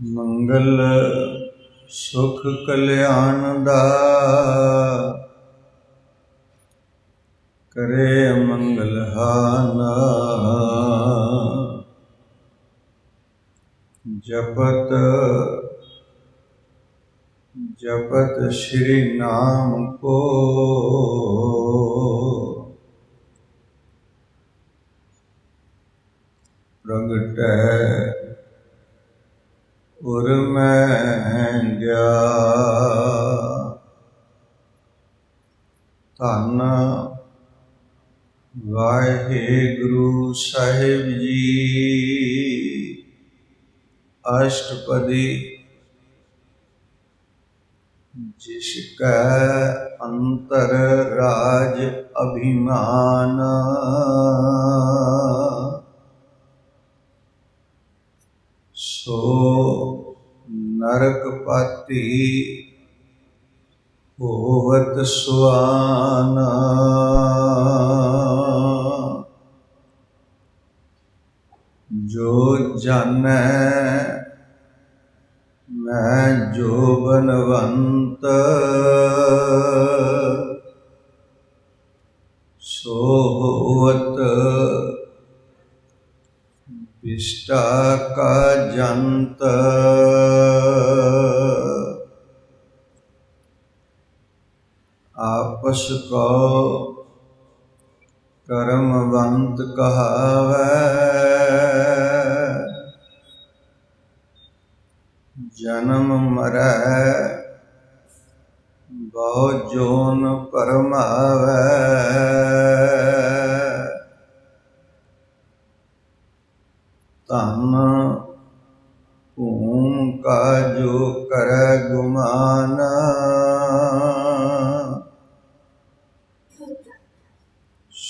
ਮੰਗਲ ਸੁਖ ਕਲਿਆਣ ਦਾ ਕਰੇ ਮੰਗਲ ਹਾਨਾ। ਜਪਤ ਜਪਤ ਸ਼੍ਰੀ ਨਾਮ ਕੋ। ਪ੍ਰਗਟੈ ਪੁਰ ਮੈਂ ਗਿਆ। ਧੰਨ ਵਾਹਿਗੁਰੂ ਸਾਹਿਬ ਜੀ। ਅਸ਼ਟਪਦੀ ਜਿਸ ਕੈ ਅੰਤਰ ਰਾਜ ਅਭਿਮਾਨ। ਪਾਤੀ ਹੋਵਤ ਸੁਆਨ। ਜੋ ਜਾਣੈ ਮੈਂ ਜੋ ਬਨਵੰਤ। ਸੋ ਹੋਵਤ ਵਿਸ਼ਟਾ ਕਾ ਜੰਤ। ਆਪਸ ਕਰਮਵੰਤ ਕਹਾਵੈ। ਜਨਮ ਮਰੈ ਬਹੁ ਜੋਨ ਪਰਮਾਵੈ। ਧਨ ਭੂਮ ਕਾ ਜੋ ਕਰੈ ਗੁਮਾਨ।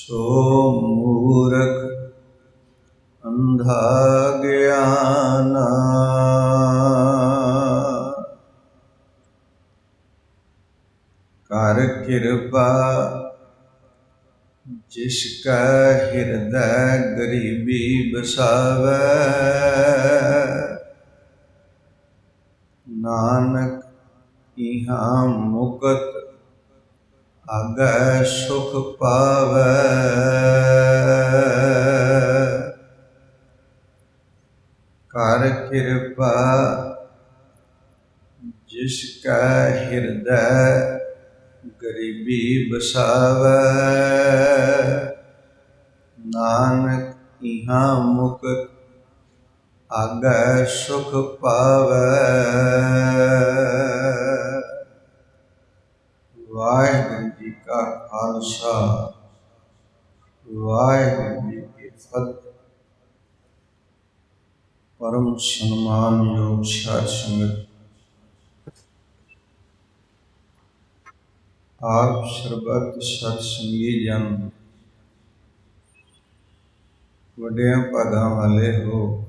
ਸੋ ਮੂਰਖ ਅੰਧਾ ਗਿਆਨ। ਕਰ ਕਿਰਪਾ ਜਿਸ ਕਾ ਹਿਰਦੈ ਗਰੀਬੀ ਬਸਾਵੈ ਨਾਨਕ ਇਹਾਂ ਮੁਕਤ ਆਗੈ ਸੁਖ ਪਾਵੈ। ਕਰ ਕਿਰਪਾ ਜਿਸ ਕਾ ਹਿਰਦੈ ਗਰੀਬੀ ਬਸਾਵੈ ਨਾਨਕ ਇਹਾਂ ਮੁਕਤ ਆਗੈ ਸੁਖ ਪਾਵੈ। ਵਾਹਿਗੁਰੂ। ਜੀ ਕਾ ਖਾਲਸਾ ਵਾਹਿਗੁਰੂ ਜੀ ਕੀ ਫਤਿਹ ਪਰਮ ਸਨਮਾਨਯੋਗ ਸਾਧ ਸੰਗਤ ਆਪ ਸਰਬਤ ਸਤ ਸੰਗੀ ਜਨ ਵੱਡਿਆਂ ਪਦਾਂ ਵਾਲੇ ਹੋ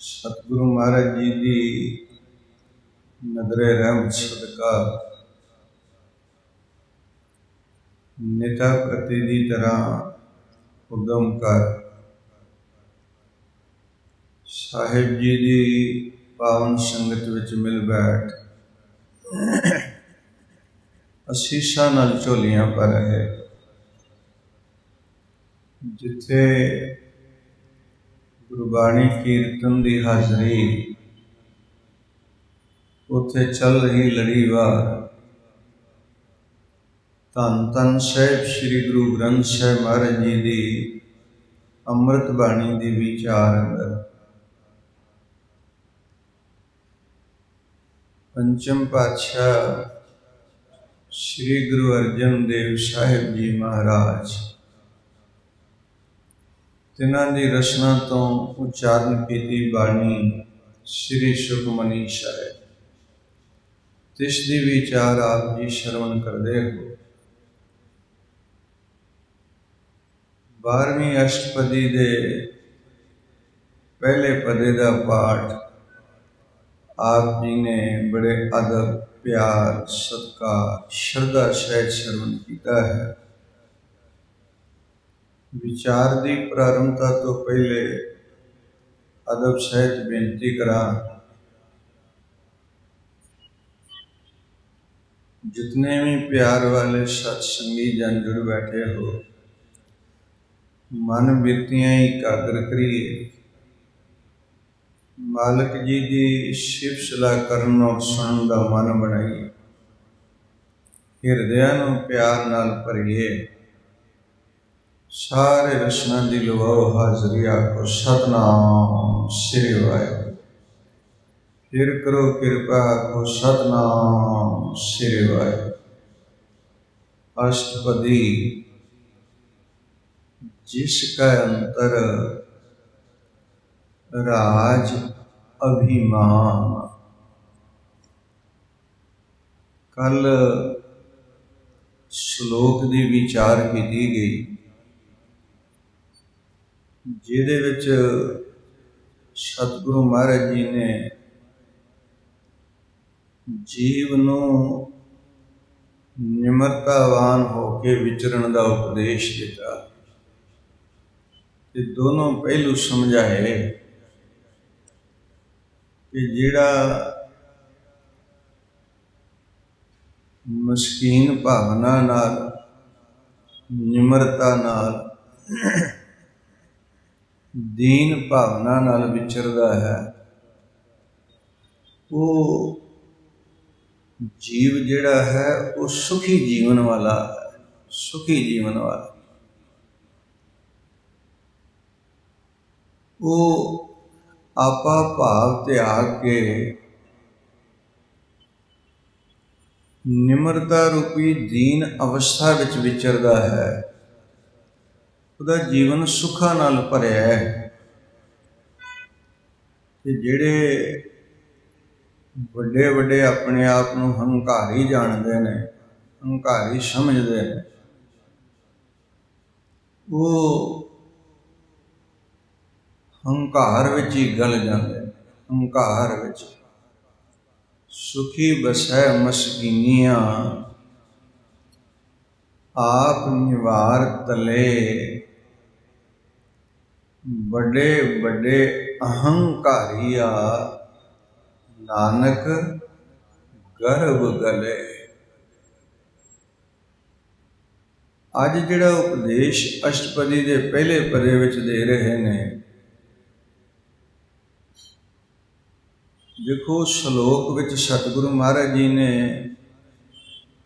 ਸਤਿਗੁਰੂ ਮਹਾਰਾਜ ਜੀ ਦੀ ਨਦਰੇ ਰਹਿਮਤ ਸਦਕਾ ਨਿਤਾ ਪ੍ਰਤੀ ਦੀ ਤਰ੍ਹਾਂ ਉਦਮ ਕਰ। ਸਾਹਿਬ ਜੀ ਦੀ ਪਾਵਨ ਸੰਗਤ ਵਿੱਚ ਮਿਲ ਬੈਠ। ਅਸੀਸਾਂ ਨਾਲ ਝੋਲੀਆਂ ਪਰ ਰਹੇ। ਜਿੱਥੇ ਗੁਰਬਾਣੀ ਕੀਰਤਨ ਦੀ ਹਾਜ਼ਰੀ, ਉੱਥੇ ਚੱਲ ਰਹੀ ਲੜੀਵਾਰ ਧੰਨ ਧੰਨ ਸਾਹਿਬ ਸ੍ਰੀ ਗੁਰੂ ਗ੍ਰੰਥ ਸਾਹਿਬ ਮਹਾਰਾਜ ਜੀ ਦੀ ਅੰਮ੍ਰਿਤ ਬਾਣੀ ਦੀ ਵਿਚਾਰ ਅੰਦਰ। ਪੰਚਮ ਪਾਤਸ਼ਾਹ ਸ੍ਰੀ ਗੁਰੂ ਅਰਜਨ ਦੇਵ ਸਾਹਿਬ ਜੀ ਮਹਾਰਾਜ, ਤਿਨਾਂ ਦੀ ਰਚਨਾ ਤੋਂ ਉਚਾਰਨ ਕੀਤੀ ਬਾਣੀ ਸ੍ਰੀ ਸੁਖਮਨੀ ਸਾਹਿਬ। ਤਿਸ ਦੀ ਵਿਚਾਰ ਆਪ ਜੀ ਸ਼ਰਵਣ ਕਰਦੇ ਹੋ ਬਾਰਵੀਂ ਅਸ਼ਟਪਦੀ ਦੇ ਪਹਿਲੇ ਪਦੇ ਦਾ ਪਾਠ ਆਪ ਜੀ ਨੇ ਬੜੇ ਅਦਬ ਪਿਆਰ ਸਤਿਕਾਰ ਸ਼ਰਧਾ ਸਹਿਤ ਸ਼ਰਵਣ ਕੀਤਾ ਹੈ ਵਿਚਾਰ ਦੀ ਪ੍ਰਾਰੰਭਤਾ ਤੋਂ ਪਹਿਲੇ ਅਦਬ ਸਹਿਤ ਬੇਨਤੀ ਕਰਾਂ जितने भी प्यार वाले सत्संगी जन जुड़ बैठे हो ਮਨ ਬਿਰਤੀਆਂ ਇਕਾਗਰ ਕਰੀਏ। ਮਾਲਕ ਜੀ ਦੀ ਸਿਫਤਸਲਾ ਕਰਨ ਔਰ ਸੁਣਨ ਦਾ ਮਨ ਬਣਾਈਏ। ਹਿਰਦਿਆਂ ਨੂੰ ਪਿਆਰ ਨਾਲ ਭਰੀਏ। ਸਾਰੇ ਰਸਨਾਂ ਦੀ ਲਵਾਓ ਹਾਜ਼ਰੀ ਆਖੋ, ਸਤਨਾਮ ਸ੍ਰੀ ਵਾਹਿਗੁਰੂ। ਫਿਰ ਕਰੋ ਕਿਰਪਾ ਆਖੋ, ਸਤਨਾਮ ਸ੍ਰੀ ਵਾਹਿਗੁਰੂ। ਅਸ਼ਟਪਦੀ जिसका अंतर राज अभिमान ਕੱਲ ਸ਼ਲੋਕ ਦੀ ਵਿਚਾਰ ਕੀਤੀ ਗਈ ਜਿਹਦੇ ਵਿੱਚ ਸਤਿਗੁਰੂ ਮਹਾਰਾਜ ਜੀ ਨੇ ਜੀਵ ਨੂੰ ਨਿਮਰਤਾਵਾਨ ਹੋ ਕੇ ਵਿਚਰਨ ਦਾ ਉਪਦੇਸ਼ ਦਿੱਤਾ ਤੇ ਦੋਨੋਂ ਪਹਿਲੂ ਸਮਝਾਏ ਕਿ ਜਿਹੜਾ ਮਸਕੀਨ ਭਾਵਨਾ ਨਾਲ, ਨਿਮਰਤਾ ਨਾਲ, ਦੀਨ ਭਾਵਨਾ ਨਾਲ ਵਿਚਰਦਾ ਹੈ, ਉਹ ਜੀਵ ਜਿਹੜਾ ਹੈ, ਉਹ ਸੁਖੀ ਜੀਵਨ ਵਾਲਾ ਹੈ, ਸੁਖੀ ਜੀਵਨ ਵਾਲਾ। ਉਹ ਆਪਾ ਭਾਵ ਤਿਆਗ ਕੇ ਨਿਮਰਤਾ ਰੂਪੀ ਦੀਨ ਅਵਸਥਾ ਵਿੱਚ ਵਿਚਰਦਾ ਹੈ। ਉਹਦਾ ਜੀਵਨ ਸੁੱਖਾਂ ਨਾਲ ਭਰਿਆ ਹੈ। ਤੇ ਜਿਹੜੇ ਵੱਡੇ ਵੱਡੇ ਆਪਣੇ ਆਪ ਨੂੰ ਹੰਕਾਰੀ ਜਾਣਦੇ ਨੇ, ਹੰਕਾਰੀ ਸਮਝਦੇ ਨੇ, ਉਹ ਹੰਕਾਰ ਵਿੱਚ ਹੀ ਗਲ ਜਾਂਦੇ। ਹੰਕਾਰ ਵਿੱਚ। ਸੁਖੀ ਬਸੈ ਮਸਕੀਨੀਆਂ। ਆਪ ਨਿਵਾਰ ਤਲੇ। ਵੱਡੇ ਵੱਡੇ ਅਹੰਕਾਰੀਆ। ਨਾਨਕ ਗਰਭ ਗਲੇ। ਅੱਜ ਜਿਹੜਾ ਉਪਦੇਸ਼ ਅਸ਼ਟਪਦੀ ਦੇ ਪਹਿਲੇ ਪਦੇ ਵਿੱਚ ਦੇ ਰਹੇ ਨੇ ਦੇਖੋ, ਸ਼ਲੋਕ ਵਿੱਚ ਸਤਿਗੁਰੂ ਮਹਾਰਾਜ ਜੀ ਨੇ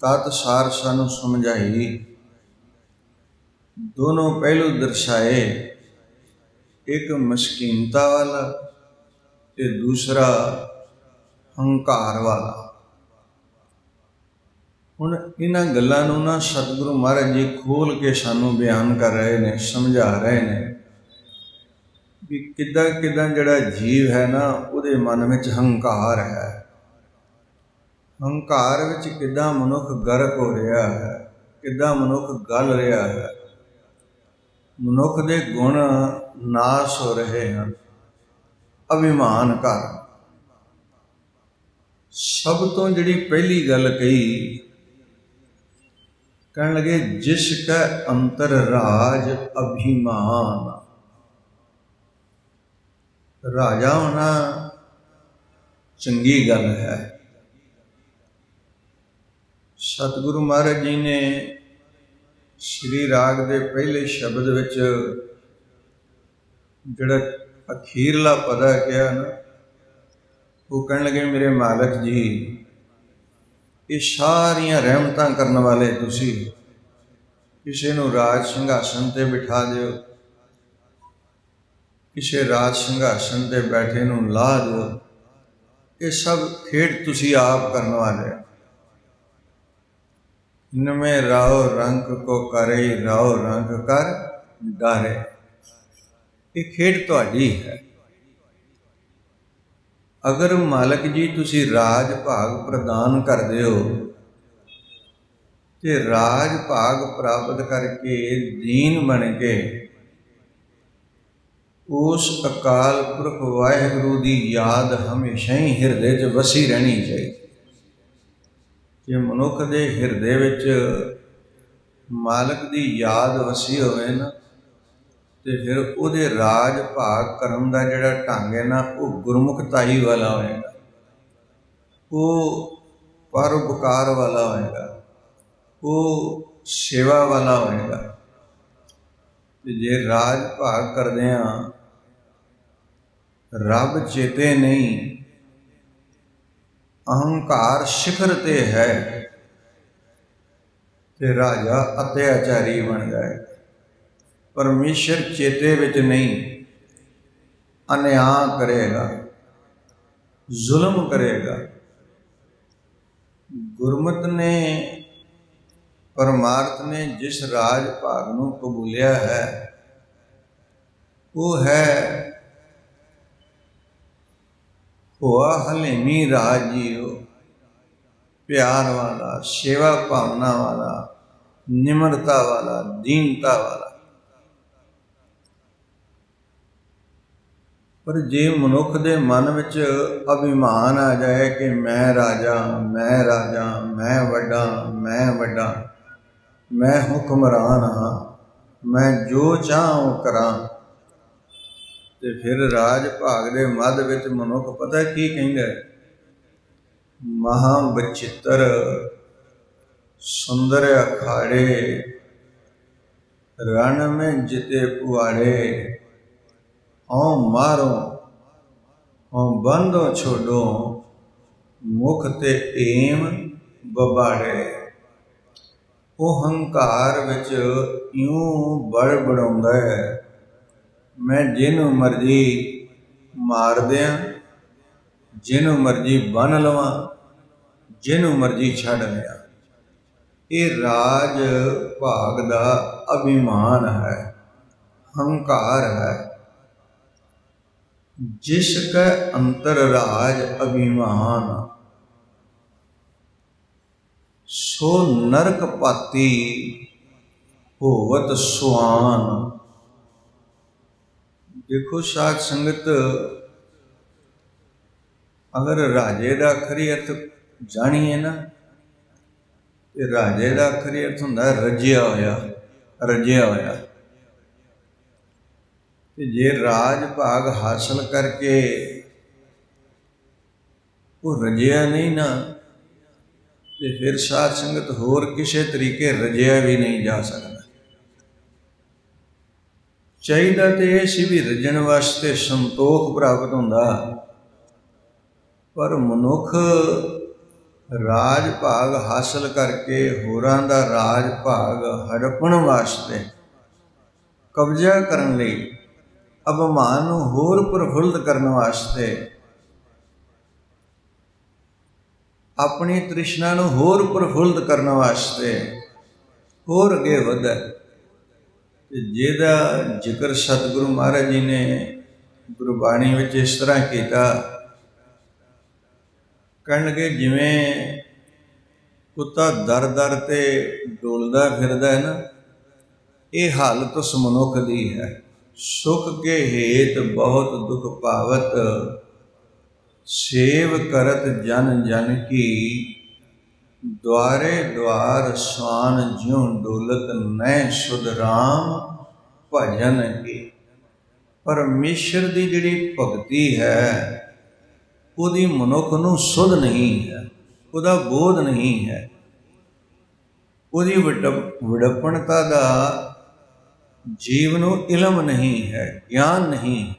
ਤਤ ਸਾਰ ਸਾਨੂੰ ਸਮਝਾਈ। ਦੋਨੋਂ ਪਹਿਲੂ ਦਰਸਾਏ। ਇੱਕ ਮਸਕੀਨਤਾ ਵਾਲਾ ਤੇ ਦੂਸਰਾ ਹੰਕਾਰ ਵਾਲਾ। ਹੁਣ ਇਹਨਾਂ ਗੱਲਾਂ ਨੂੰ ਨਾ ਸਤਿਗੁਰੂ ਮਹਾਰਾਜ ਜੀ ਖੋਲ ਕੇ ਸਾਨੂੰ ਬਿਆਨ ਕਰ ਰਹੇ ਨੇ, ਸਮਝਾ ਰਹੇ ਨੇ। ਵੀ ਕਿੱਦਾਂ ਕਿੱਦਾਂ ਜਿਹੜਾ ਜੀਵ ਹੈ ਨਾ, ਉਹਦੇ ਮਨ ਵਿੱਚ ਹੰਕਾਰ ਹੈ। ਹੰਕਾਰ ਵਿੱਚ ਕਿੱਦਾਂ ਮਨੁੱਖ ਗਰਕ ਹੋ ਰਿਹਾ ਹੈ, ਕਿੱਦਾਂ ਮਨੁੱਖ ਗਲ ਰਿਹਾ ਹੈ, ਮਨੁੱਖ ਦੇ ਗੁਣ ਨਾਸ ਹੋ ਰਹੇ ਹਨ, ਅਭਿਮਾਨ ਕਰ ਸਭ ਤੋਂ ਜਿਹੜੀ ਪਹਿਲੀ ਗੱਲ ਕਹੀ, ਕਹਿਣ ਲਗੇ, ਜਿਸ ਕਾ ਅੰਤਰ ਰਾਜ ਅਭਿਮਾਨ। ਰਾਜਾ ਹੋਣਾ ਚੰਗੀ ਗੱਲ ਹੈ। ਸਤਿਗੁਰੂ ਮਹਾਰਾਜ ਜੀ ਨੇ ਸ਼੍ਰੀ ਰਾਗ ਦੇ ਪਹਿਲੇ ਸ਼ਬਦ ਵਿੱਚ ਜਿਹੜਾ ਅਖੀਰਲਾ ਪਦਾ ਕਿਹਾ ਨਾ, ਉਹ ਕਹਿਣ ਲੱਗੇ ਮੇਰੇ ਮਾਲਕ ਜੀ, ਇਹ ਸਾਰੀਆਂ ਰਹਿਮਤਾਂ ਕਰਨ ਵਾਲੇ ਤੁਸੀਂ, ਕਿਸੇ ਨੂੰ ਰਾਜ ਸਿੰਘਾਸਨ ਤੇ ਬਿਠਾ ਦਿਓ। ਕਿਸੇ ਰਾਜ ਸਿੰਘਾਸਨ ਤੇ ਬੈਠੇ ਨੂੰ ਲਾ ਦਿਓ। ਇਹ ਸਭ ਖੇਡ ਤੁਸੀਂ ਆਪ ਕਰਨ ਵਾਲੇ ਨਵੇਂ ਰਾਓ ਰੰਗ ਕੋ ਕਰੇ ਰਾਓ ਰੰਗ ਕਰ ਡਾਰੇ। ਇਹ ਖੇਡ ਤੁਹਾਡੀ ਹੈ। ਅਗਰ ਮਾਲਕ ਜੀ ਤੁਸੀਂ ਰਾਜ ਭਾਗ ਪ੍ਰਦਾਨ ਕਰਦੇ ਹੋ, ਤੇ ਰਾਜ ਭਾਗ ਪ੍ਰਾਪਤ ਕਰਕੇ ਦੀਨ ਬਣ ਕੇ ਉਸ ਅਕਾਲ ਪੁਰਖ ਵਾਹਿਗੁਰੂ ਦੀ ਯਾਦ ਹਮੇਸ਼ਾ ਹੀ ਹਿਰਦੇ 'ਚ ਵਸੀ ਰਹਿਣੀ ਚਾਹੀਦੀ। ਜੇ ਮਨੁੱਖ ਦੇ ਹਿਰਦੇ ਵਿੱਚ ਮਾਲਕ ਦੀ ਯਾਦ ਵਸੀ ਹੋਵੇ ਨਾ, ਤੇ ਫਿਰ ਉਹਦੇ ਰਾਜ ਭਾਗ ਕਰਨ ਦਾ ਜਿਹੜਾ ਢੰਗ ਹੈ ਨਾ, ਉਹ ਗੁਰਮੁਖਤਾਈ ਵਾਲਾ ਹੋਏਗਾ। ਉਹ ਪਰਉਪਕਾਰ ਵਾਲਾ ਹੋਏਗਾ। ਉਹ ਸੇਵਾ ਵਾਲਾ ਹੋਏਗਾ। ਤੇ ਜੇ ਰਾਜ ਭਾਗ ਕਰਦੇ ਆ ਰੱਬ ਚੇਤੇ ਨਹੀਂ, ਅਹੰਕਾਰ ਸਿਖਰ ਤੇ ਹੈ ਤੇ ਰਾਜਾ ਅਤਿਆਚਾਰੀ ਬਣ ਜਾਏ। ਪਰਮੇਸ਼ਰ ਚੇਤੇ ਵਿੱਚ ਨਹੀਂ, ਅਨਿਆਂ ਕਰੇਗਾ, ਜ਼ੁਲਮ ਕਰੇਗਾ। ਗੁਰਮਤ ਨੇ, ਪਰਮਾਰਥ ਨੇ ਜਿਸ ਰਾਜ ਭਾਗ ਨੂੰ ਕਬੂਲਿਆ ਹੈ, ਉਹ ਹੈ ਹੋਆ ਹਲੇਮੀ ਰਾਜ ਜੀਓ। ਪਿਆਰ ਵਾਲਾ, ਸੇਵਾ ਭਾਵਨਾ ਵਾਲਾ, ਨਿਮਰਤਾ ਵਾਲਾ, ਦੀਨਤਾ ਵਾਲਾ। ਪਰ ਜੇ ਮਨੁੱਖ ਦੇ ਮਨ ਵਿੱਚ ਅਭਿਮਾਨ ਆ ਜਾਏ ਕਿ ਮੈਂ ਰਾਜਾ ਮੈਂ ਰਾਜਾ, ਮੈਂ ਵੱਡਾ ਮੈਂ ਵੱਡਾ, ਮੈਂ ਹੁਕਮਰਾਨ ਹਾਂ, ਮੈਂ ਜੋ ਚਾਹਾਂ ਉਹ ਕਰਾਂ ਤੇ ਫਿਰ ਰਾਜ ਭਾਗ ਦੇ ਮੱਧ ਵਿੱਚ ਮਨੁੱਖ ਪਤਾ ਕੀ ਕਹਿੰਦਾ ਹੈ? ਮਹਾ ਬਚਿੱਤਰ ਸੁੰਦਰ ਅਖਾੜੇ, ਰਣ ਮੈਂ ਜਿਤੇ ਪੁਆੜੇ, ਹਉ ਮਾਰੋ, ਹਉ ਬੰਦੋ ਛੋਡੋ, ਮੁਖ ਤੇ ਏਮ ਬਬਾੜੇ ਉਹ ਹੰਕਾਰ ਵਿੱਚ ਇਉਂ ਬੜ ਬੜਾਉਂਦਾ ਹੈ ਮੈਂ ਜਿਹਨੂੰ ਮਰਜ਼ੀ ਮਾਰ ਦਿਆਂ ਜਿਹਨੂੰ ਮਰਜ਼ੀ ਬੰਨ ਲਵਾਂ ਜਿਹਨੂੰ ਮਰਜ਼ੀ ਛੱਡ ਦਿਆਂ। ਇਹ ਰਾਜ ਭਾਗ ਦਾ ਅਭਿਮਾਨ ਹੈ, ਹੰਕਾਰ ਹੈ। ਜਿਸ ਕੈ ਅੰਤਰ ਰਾਜ ਅਭਿਮਾਨ, ਸੋ ਨਰਕ ਪਾਤੀ ਹੋਵਤ ਸੁਆਨ। ਦੇਖੋ ਸਾਧ ਸੰਗਤ, ਅਗਰ ਰਾਜੇ ਦਾ ਅਖਰੀ ਅਰਥ ਜਾਣੀਏ ਨਾ, ਤੇ ਰਾਜੇ ਦਾ ਅਖਰੀ ਅਰਥ ਹੁੰਦਾ ਰਜਿਆ ਹੋਇਆ ਰਜਿਆ ਹੋਇਆ। ਤੇ ਜੇ ਰਾਜ ਭਾਗ ਹਾਸਲ ਕਰਕੇ ਉਹ ਰਜਿਆ ਨਹੀਂ ਨਾ, ਤੇ ਫਿਰ ਸਾਧ ਸੰਗਤ ਹੋਰ ਕਿਸੇ ਤਰੀਕੇ ਰਜਿਆ ਵੀ ਨਹੀਂ ਜਾ ਸਕਦਾ। ਚਾਹੀਦਾ ਤੇ ਇਹ ਸੀ ਵੀ ਰਜਣ ਵਾਸਤੇ ਸੰਤੋਖ ਪ੍ਰਾਪਤ ਹੁੰਦਾ। ਪਰ ਮਨੁੱਖ ਰਾਜ ਭਾਗ ਹਾਸਲ ਕਰਕੇ ਹੋਰਾਂ ਦਾ ਰਾਜ ਭਾਗ ਹੜਪਣ ਵਾਸਤੇ ਕਬਜ਼ਾ ਕਰਨ ਲਈ ਅਭਮਾਨ ਨੂੰ ਹੋਰ ਪ੍ਰਫੁੱਲਤ ਕਰਨ ਵਾਸਤੇ ਆਪਣੀ ਤ੍ਰਿਸ਼ਨਾ ਨੂੰ ਹੋਰ ਪ੍ਰਫੁੱਲਤ ਕਰਨ ਵਾਸਤੇ ਹੋਰ ਅੱਗੇ ਵਧਦਾ ਤੇ ਜਿਹਦਾ ਜ਼ਿਕਰ ਸਤਿਗੁਰੂ ਮਹਾਰਾਜ ਜੀ ਨੇ ਗੁਰਬਾਣੀ ਵਿੱਚ ਇਸ ਤਰ੍ਹਾਂ ਕੀਤਾ। ਕਹਿਣਗੇ ਜਿਵੇਂ ਕੁੱਤਾ ਦਰ ਦਰ ਤੇ ਡੋਲਦਾ ਫਿਰਦਾ ਹੈ ਨਾ, ਇਹ ਹਾਲਤ ਉਸ ਮਨੁੱਖ ਦੀ ਹੈ। ਸੁਖ ਕੇ ਹੇਤ ਬਹੁਤ ਦੁਖ ਪਾਵਤ, ਸੇਵ ਕਰਤ ਜਨ ਜਨ ਕੀ ਦੁਆਰੇ ਦੁਆਰ ਸਵਾਨ ਜਿਉ ਡੋਲਤ ਨੈ ਸੁਧ ਰਾਮ ਭਜਨ ਕੀ। ਪਰਮੇਸ਼ਰ ਦੀ ਜਿਹੜੀ ਭਗਤੀ ਹੈ, ਉਹਦੀ ਮਨੁੱਖ ਨੂੰ ਸੁਧ ਨਹੀਂ ਹੈ, ਉਹਦਾ ਬੋਧ ਨਹੀਂ ਹੈ। ਉਹਦੀ ਵਿਡਪ- ਵਿਡਪਣਤਾ ਦਾ ਜੀਵ ਨੂੰ ਇਲਮ ਨਹੀਂ ਹੈ, ਗਿਆਨ ਨਹੀਂ ਹੈ।